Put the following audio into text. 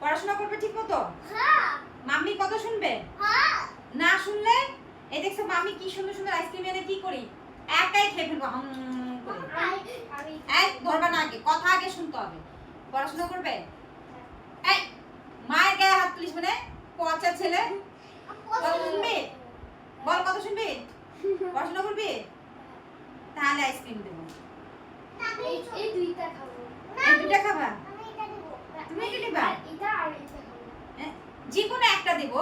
পড়াশোনা করবে ঠিক মতো হ্যাঁ। মাম্মি কত শুনবে? হ্যাঁ। না শুনলে? এই দেখছ মাম্মি কি সুন্দর সুন্দর আইসক্রিম এনে কি করি? একাই খেয়ে ফেলব এই ধরবা না আগে কথা আগে শুনতে হবে। পড়াশোনা করবে? এই মায়ের গায়ে হাত তুলিস মানে? পচা ছেলে? কত শুনবি? বল কত শুনবি? পড়াশোনা করবি? তাহলে আইসক্রিম দেবো। এই দুইটা খাব। এই দুটা খাবা? যে কোনো একটা দেবো।